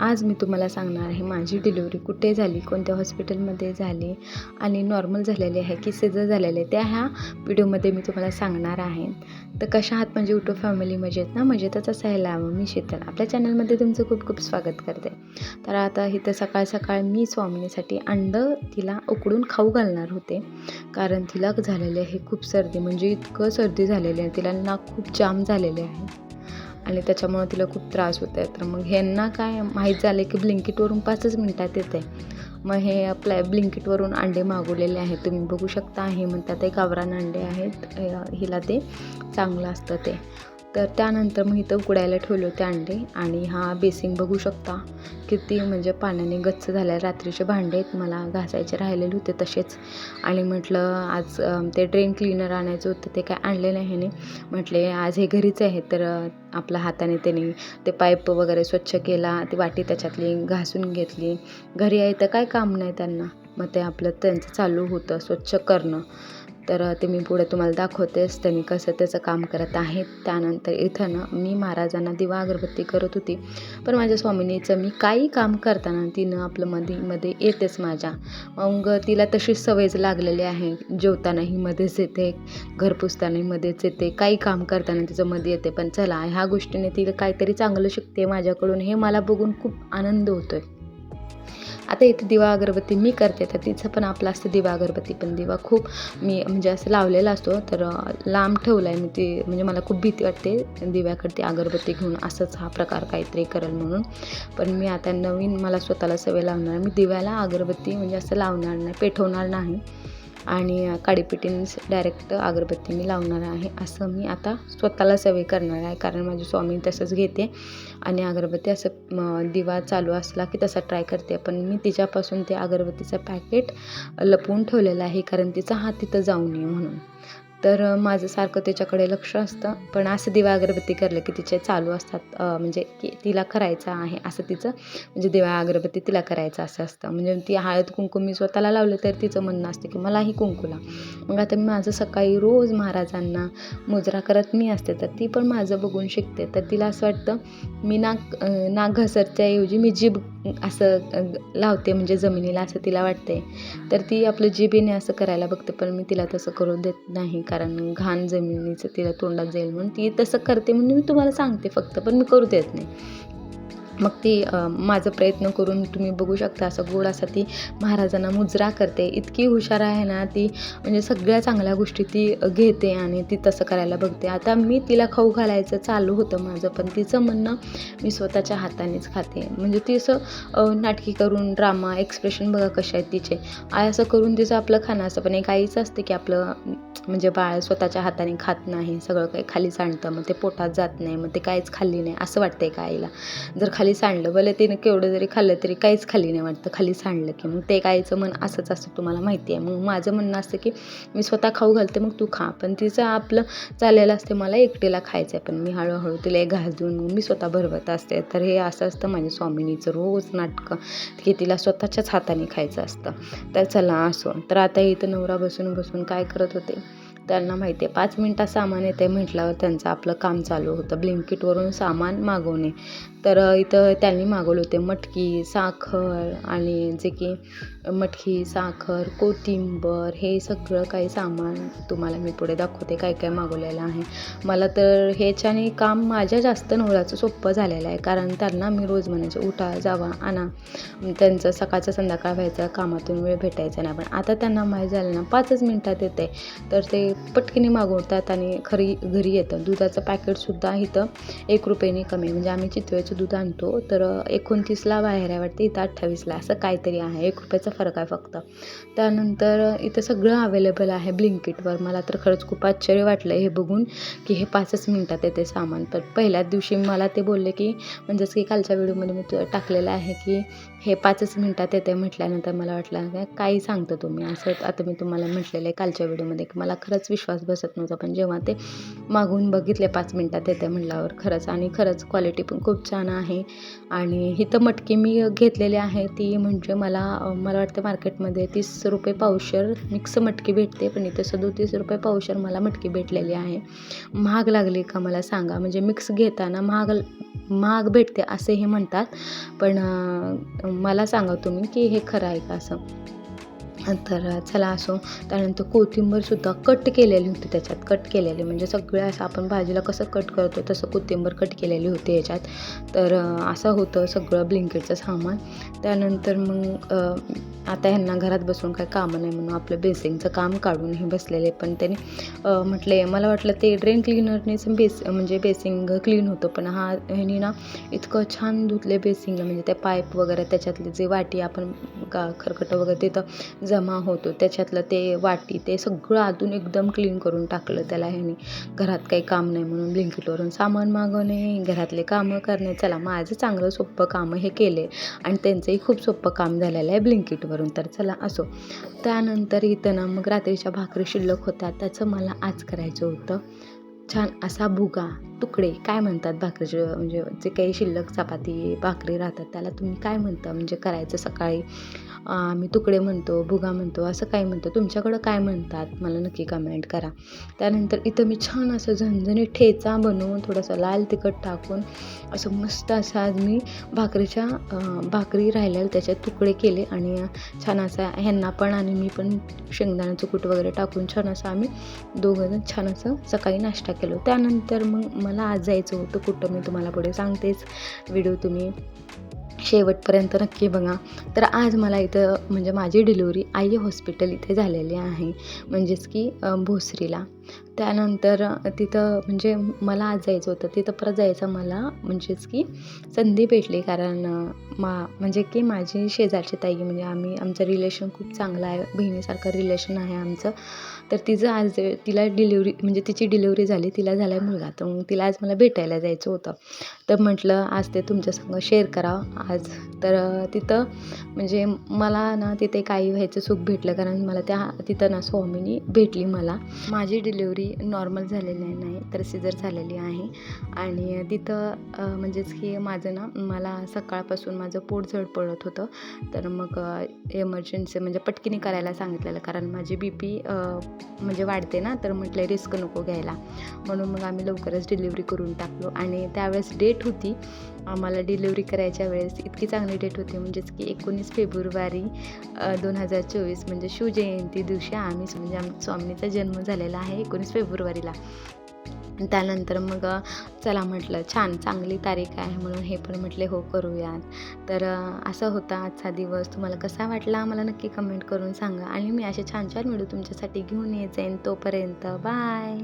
आज मी तुम्हाला सांगणार आहे माझी डिलिव्हरी कुठे झाली कोणत्या हॉस्पिटलमध्ये झाली आणि नॉर्मल झालेले आहे की सेजर झालेले त्या ह्या व्हिडिओमध्ये मी तुम्हाला सांगणार आहे. तर कशा आहात म्हणजे युट्यूब फॅमिली मजेत ना? मजेतच असायला हवं मी शीतल. आपल्या चॅनलमध्ये तुमचं खूप खूप स्वागत करते. तर आता इथं सकाळ सकाळ मी स्वामिनीसाठी अंडं तिला उकडून खाऊ घालणार होते. कारण तिला झालेले आहे खूप सर्दी म्हणजे इतकं सर्दी झालेली आहे तिला नाक खूप जाम झालेले आहे. आणि त्याच्यामुळं तिला खूप त्रास होत आहे तर मग ह्यांना काय माहीत झालं की ब्लिंकिटवरून पाचच मिनटात येते मग हे आपल्या ब्लिंकिटवरून अंडे मागवलेले आहेत. तुम्ही बघू शकता हे म्हणतात ते गावरान अंडे आहेत. हिला ते चांगलं असतं ते. तर त्यानंतर मग इथं उकडायला ठेवले होते अंडे आणि हा बेसिंग बघू शकता किती म्हणजे पाण्याने गच्च झाल्या. रात्रीचे भांडे आहेत मला घासायचे राहिलेले होते तसेच. आणि म्हटलं आज ते ड्रेन क्लीनर आणायचं होतं ते काय आणले नाही ह्याने. म्हटले आज हे घरीच आहे तर आपल्या हाताने त्याने ते पाईप वगैरे स्वच्छ केला ती वाटी त्याच्यातली घासून घेतली. घरी आहे तर काय काम नाही त्यांना. मग ते आपलं त्यांचं चालू होतं स्वच्छ करणं. तर ते मी पुढे तुम्हाला दाखवतेच त्यांनी कसं त्याचं काम करत आहेत त्यानंतर इथं ना मी महाराजांना दिवा अगरबत्ती करत होती. पण माझ्या स्वामिनीचं मी काही काम करताना तिनं आपलं मध्ये मध्ये येतेच माझ्या. मग तिला तशी सवयच लागलेली आहे. जेवतानाही मध्येच येते घर पुसतानाही मध्येच येते. काही काम करताना तिचं मध्ये येते. पण चला ह्या गोष्टीने तिला काहीतरी चांगलं शिकते माझ्याकडून. हे मला बघून खूप आनंद होतोय. आता इथे दिवा अगरबत्ती मी करते तर तिचं पण आपलं असतं दिवा अगरबत्ती पण. दिवा खूप मी म्हणजे असं लावलेला असतो तर लांब ठेवला आहे मी ती म्हणजे मला खूप भीती वाटते दिव्याकडे ती अगरबत्ती घेऊन असंच हा प्रकार काहीतरी करेल म्हणून. पण मी आता नवीन मला स्वतःला सवय लावणार मी दिव्याला अगरबत्ती म्हणजे असं लावणार नाही पेटवणार नाही. आणि काडीपिटीनेच डायरेक्ट अगरबत्ती मी लावणार आहे. असं मी आता स्वतःला सवय करणार आहे. कारण माझी स्वामी तसंच घेते. आणि अगरबत्ती असं दिवा चालू असला की तसा ट्राय करते. पण मी तिच्यापासून ते अगरबत्तीचं पॅकेट लपवून ठेवलेलं आहे. कारण तिचा हात तिथं जाऊ नये म्हणून. तर माझं सारखं त्याच्याकडे लक्ष असतं. पण असं दिवा अगरबत्ती करलं की तिचे चालू असतात म्हणजे की तिला करायचं आहे असं तिचं म्हणजे दिवा अगरबत्ती तिला करायचं असं असतं. म्हणजे ती हळद कुंकू मी स्वतःला लावलं तर तिचं म्हणणं असतं की मलाही कुंकूला. मग आता मी माझं सकाळी रोज महाराजांना मुजरा करत मी असते तर ती पण माझं बघून शिकते. तर तिला असं वाटतं मी नाक अ, नाक घसरच्याऐवजी मी जीभ असं लावते म्हणजे जमिनीला असं तिला वाटते तर ती आपलं जिभेने असं करायला बघते पण मी तिला तसं करू देत नाही. कारण घाण जमिनीचं तिला तोंडात जाईल म्हणून ती तसं करते म्हणून मी तुम्हाला सांगते फक्त पण मी करू देत नाही. मग ती माझं प्रयत्न करून तुम्ही बघू शकता असं गोड असा ती महाराजांना मुजरा करते. इतकी हुशार आहे ना ती म्हणजे सगळ्या चांगल्या गोष्टी ती घेते आणि ती तसं करायला बघते. आता मी तिला खाऊ घालायचं चालू होतं माझं पण तिचं म्हणणं मी स्वतःच्या हातानेच खाते. म्हणजे ती असं नाटकी करून ड्रामा एक्सप्रेशन बघा कशा आहेत तिचे. आय असं करून तिचं आपलं खाणं असं पण एक आईचं असतं की आपलं म्हणजे बाळ स्वतःच्या हाताने खात नाही सगळं काही खाली सांडतं मग ते पोटात जात नाही मग ते काहीच खाल्ली नाही असं वाटतं एका आईला? जर खाली खाली सांडलं. भले तिने केवढं जरी खाल्लं तरी काहीच खाली नाही वाटतं. खाली सांडलं की मग ते गाईचं मन असंच असतं तुम्हाला माहिती आहे. मग माझं म्हणणं असतं की मी स्वतः खाऊ घालते मग तू खा. पण तिचं आपलं चाललेलं असते मला एकटीला खायचं आहे पण मी हळूहळू तिला एक घास देऊन मग मी स्वतः भरवत असते. तर हे असं असतं माझ्या स्वामिनीचं रोज नाटकं की तिला स्वतःच्याच हाताने खायचं असतं. तर चला असो. तर आता इथं नवरा बसून बसून काय करत होते? त्यांना माहिती आहे. पाच मिनटात सामान येते म्हटल्यावर त्यांचं आपलं काम चालू होतं. ब्लिंकिटवरून सामान मागवणे. तर इथं त्यांनी मागवले होते. मटकी साखर आणि जे की मटकी साखर कोथिंबर हे सगळं काही सामान तुम्हाला मी पुढे दाखवते काय काय मागवलेलं आहे. मला तर ह्याच्याने काम माझ्या जास्त नवऱ्याचं सोपं झालेलं आहे. कारण त्यांना मी रोज म्हणायचे उठा जावा आणा. त्यांचं सकाळचं संध्याकाळ व्हायचा कामातून वेळ भेटायचा नाही. पण आता त्यांना माहीत झालं ना पाचच मिनटात येते तर ते पटकीने मागवतात आणि खरी घरी येतं. दुधाचं पॅकेटसुद्धा इथं एक रुपयाने कमी म्हणजे आम्ही चितवेचं दूध आणतो तर एकोणतीसला बाहेर आहे वाटते इथं अठ्ठावीसला असं काहीतरी आहे. एक रुपयाचा फरक आहे फक्त. त्यानंतर इथं सगळं अवेलेबल आहे ब्लिंकिटवर. मला तर खरंच खूप आश्चर्य वाटलं हे बघून की हे पाचच मिनटात येते सामान. पण पहिल्याच दिवशी मला ते बोलले की म्हणजेच की कालच्या व्हिडिओमध्ये मी टाकलेलं आहे की हे पाचच मिनटात येते म्हटल्यानंतर मला वाटलं काय काही सांगतं तुम्ही? असं आता मी तुम्हाला म्हटलेलं आहे कालच्या व्हिडिओमध्ये की मला खरंच विश्वास बसत नव्हता. पण जेव्हा ते मागून बघितले पाच मिनटात येते म्हटल्यावर खरंच आणि खरंच क्वालिटी पण खूप छान आहे. आणि इथं मटकी मी घेतलेली आहे. ती म्हणजे मला मला वाटते मार्केटमध्ये तीस रुपये पावशर मिक्स मटकी भेटते. पण इथं सदोतीस रुपये पावशर मला मटकी भेटलेली आहे. महाग लागली का मला सांगा. म्हणजे मिक्स घेताना महाग महाग भेटते असे हे म्हणतात. पण मला सांगा तुम्ही की हे खरं आहे का असं? तर चला असो. त्यानंतर कोथिंबीरसुद्धा कट केलेली होती त्याच्यात कट केलेली. म्हणजे सगळं असं आपण भाजीला कसं कट करतो तसं कोथिंबीर कट केलेली होती याच्यात. तर असं होतं सगळं ब्लिंकेटचं सामान. त्यानंतर मग आता ह्यांना घरात बसून काही कामं नाही म्हणून आपलं बेसिंगचं काम काढूनही बसलेले. पण त्याने म्हटले मला वाटलं ते ड्रेन क्लीनरनेच बेस म्हणजे बेसिंग क्लीन होतं. पण हा ह्यानी ना इतकं छान धुतले बेसिंगला म्हणजे त्या पाईप वगैरे त्याच्यातले जे वाटी आपण का खरकटं वगैरे तिथं जमा होतो. त्याच्यातलं ते वाटी ते सगळं आतून एकदम क्लीन करून टाकलं त्याला ह्यानी. घरात काही काम नाही म्हणून ब्लिंकिटवरून सामान मागवणे घरातले कामं करणे. चला माझं चांगलं सोपं कामं हे केले आणि त्यांचंही खूप सोपं काम झालेलं आहे ब्लिंकिटवरून. तर चला असो. त्यानंतर इथं ना मग रात्रीच्या भाकरी शिल्लक होत्या. त्याचं मला आज करायचं होतं. छान असा भुगा तुकडे काय म्हणतात भाकरीचे म्हणजे जे काही शिल्लक चपाती भाकरी राहतात त्याला तुम्ही काय म्हणता? म्हणजे करायचं सकाळी? आम्ही तुकडे म्हणतो भुगा म्हणतो असं काय म्हणतो. तुमच्याकडं काय म्हणतात? मला नक्की कमेंट करा. त्यानंतर इथं मी छान असं झणझणी ठेचा बनवून थोडंसं लाल तिखट टाकून असं मस्त असं आज मी भाकरीच्या भाकरी राहिलेल्या त्याच्यात तुकडे केले आणि छान असा ह्यांना पण आणि मी पण शेंगदाण्याचं कूट वगैरे टाकून छान असं आम्ही दोघंजण छान असं सकाळी नाश्ता केलो. त्यानंतर मग मला आज जायचं होतं कुठं मी तुम्हाला पुढे सांगतेच. व्हिडिओ तुम्ही शेवटपर्यंत नक्की बघा. तर आज मला इथं म्हणजे माझी डिलिव्हरी आई हॉस्पिटल इथे झालेली आहे. म्हणजेच की भोसरीला. त्यानंतर तिथं म्हणजे मला आज जायचं होतं. तिथं परत जायचं मला म्हणजेच की संधी भेटली कारण मा म्हणजे की माझी शेजारची ताई म्हणजे आम्ही आमचं रिलेशन खूप चांगलं आहे. बहिणीसारखं रिलेशन आहे आमचं. तर तिचं आज तिला डिलिव्हरी म्हणजे तिची डिलिव्हरी झाली. तिला झाला आहे मुलगा. तर मग तिला आज मला भेटायला जायचं होतं. तर म्हटलं आज ते तुमच्यासंग शेअर करावं आज तर तिथं म्हणजे मला ना तिथे काही व्हायचं सुख भेटलं. कारण मला त्या तिथं ना स्वामीनी भेटली मला. माझी डिलिव्हरी नॉर्मल झालेली नाही तर सिजर झालेली आहे. आणि तिथं म्हणजेच की माझं ना मला सकाळपासून माझं पोट जड पडत होतं. तर मग एमर्जन्सी म्हणजे पटकिनी करायला सांगितलेलं कारण माझी बी पी म्हणजे वाढते ना तर म्हटलं रिस्क नको घ्यायला. म्हणून मग आम्ही लवकरच डिलिव्हरी करून टाकलो. आणि त्यावेळेस डेट होती. आम्हाला डिलिव्हरी करायच्या वेळेस इतकी चांगली डेट होती. म्हणजेच की एकोणीस फेब्रुवारी दोन हजार चोवीस म्हणजे शिवजयंती दिवशी आम्ही म्हणजे आम स्वामीचा जन्म झालेला आहे. एकोणीस फेब्रुवारीला. त्यानंतर मग चला म्हटलं छान चांगली तारीख आहे म्हणून हे पण म्हटले हो करूयात. तर असं होता आजचा दिवस. तुम्हाला कसा वाटला? मला नक्की कमेंट करून सांगा. आणि मी असे छान छान व्हिडिओ तुमच्यासाठी घेऊन येत. जाईन तोपर्यंत बाय!